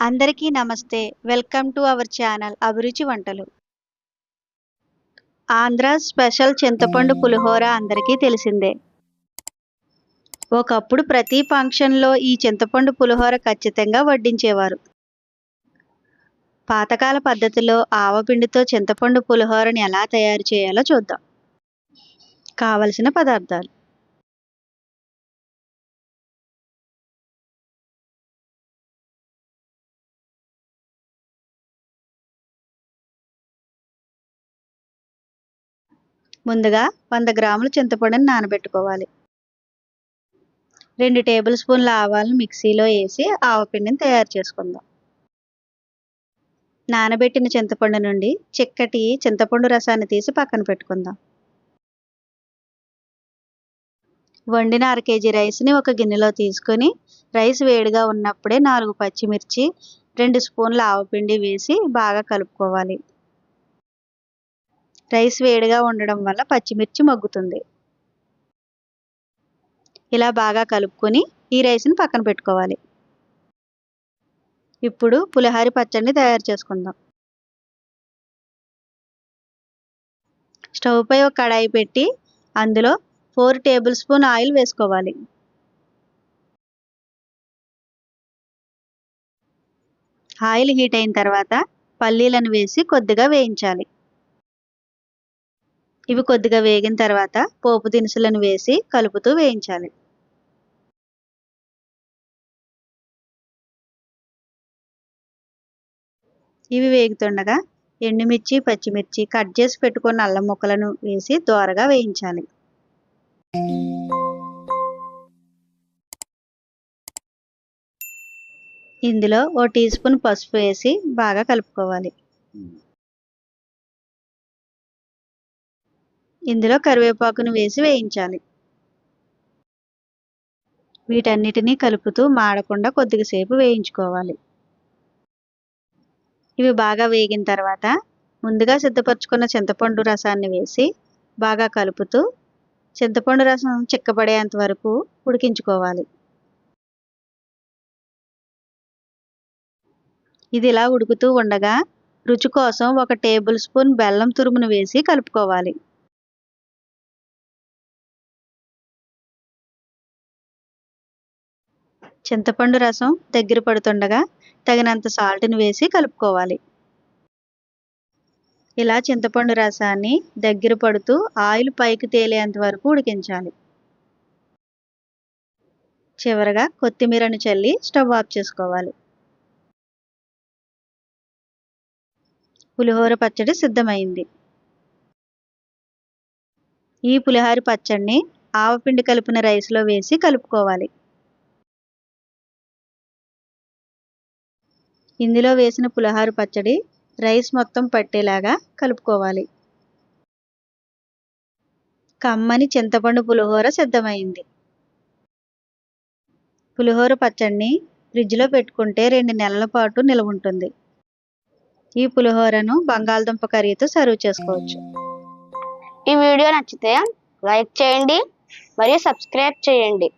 అందరికీ నమస్తే. Welcome to our channel అభిరుచి వంటలు. ఆంధ్ర స్పెషల్ చింతపండు పులిహోర అందరికీ తెలిసిందే. ఒకప్పుడు ప్రతి ఫంక్షన్లో ఈ చింతపండు పులిహోర ఖచ్చితంగా వడ్డించేవారు. పాతకాల పద్ధతిలో ఆవపిండితో చింతపండు పులిహోరని ఎలా తయారు చేయాలో చూద్దాం. కావలసిన పదార్థాలు. ముందుగా వంద గ్రాముల చింతపండుని నానబెట్టుకోవాలి. రెండు టేబుల్ స్పూన్ల ఆవాలను మిక్సీలో వేసి ఆవపిండిని తయారు చేసుకుందాం. నానబెట్టిన చింతపండు నుండి చిక్కటి చింతపండు రసాన్ని తీసి పక్కన పెట్టుకుందాం. వండిన అర కేజీ రైస్ని ఒక గిన్నెలో తీసుకొని రైస్ వేడిగా ఉన్నప్పుడే నాలుగు పచ్చిమిర్చి రెండు స్పూన్ల ఆవపిండి వేసి బాగా కలుపుకోవాలి. రైస్ వేడిగా ఉండడం వల్ల పచ్చిమిర్చి మగ్గుతుంది. ఇలా బాగా కలుపుకొని ఈ రైస్ని పక్కన పెట్టుకోవాలి. ఇప్పుడు పులిహారి పచ్చడిని తయారు చేసుకుందాం. స్టవ్ పై ఒక కడాయి పెట్టి అందులో ఫోర్ టేబుల్ స్పూన్ ఆయిల్ వేసుకోవాలి. ఆయిల్ హీట్ అయిన తర్వాత పల్లీలను వేసి కొద్దిగా వేయించాలి. ఇవి కొద్దిగా వేగిన తర్వాత పోపు దినుసులను వేసి కలుపుతూ వేయించాలి. ఇవి వేగుతుండగా ఎండుమిర్చి పచ్చిమిర్చి కట్ చేసి పెట్టుకున్న అల్లం ముక్కలను వేసి దోరగా వేయించాలి. ఇందులో ఓ టీ స్పూన్ పసుపు వేసి బాగా కలుపుకోవాలి. ఇందులో కరివేపాకును వేసి వేయించాలి. వీటన్నిటినీ కలుపుతూ మాడకుండా కొద్దిగాసేపు వేయించుకోవాలి. ఇవి బాగా వేగిన తర్వాత ముందుగా సిద్ధపరచుకున్న చింతపండు రసాన్ని వేసి బాగా కలుపుతూ చింతపండు రసం చిక్కబడేంత వరకు ఉడికించుకోవాలి. ఇది ఇలా ఉడుకుతూ ఉండగా రుచి కోసం ఒక టేబుల్ స్పూన్ బెల్లం తురుమును వేసి కలుపుకోవాలి. చింతపండు రసం దగ్గర పడుతుండగా తగినంత సాల్ట్ని వేసి కలుపుకోవాలి. ఇలా చింతపండు రసాన్ని దగ్గర పడుతూ ఆయిల్ పైకి తేలేంత వరకు ఉడికించాలి. చివరగా కొత్తిమీరను చల్లి స్టవ్ ఆఫ్ చేసుకోవాలి. పులిహోర పచ్చడి సిద్ధమైంది. ఈ పులిహోర పచ్చడిని ఆవపిండి కలిపిన రైస్లో వేసి కలుపుకోవాలి. ఇందులో వేసిన పులిహోర పచ్చడి రైస్ మొత్తం పట్టేలాగా కలుపుకోవాలి. కమ్మని చింతపండు పులిహోర సిద్ధమైంది. పులిహోర పచ్చడిని ఫ్రిడ్జ్లో పెట్టుకుంటే రెండు నెలల పాటు నిల్వ ఉంటుంది. ఈ పులిహోరను బంగాళదుంప కర్రీతో సర్వ్ చేసుకోవచ్చు. ఈ వీడియో నచ్చితే లైక్ చేయండి మరియు సబ్స్క్రైబ్ చేయండి.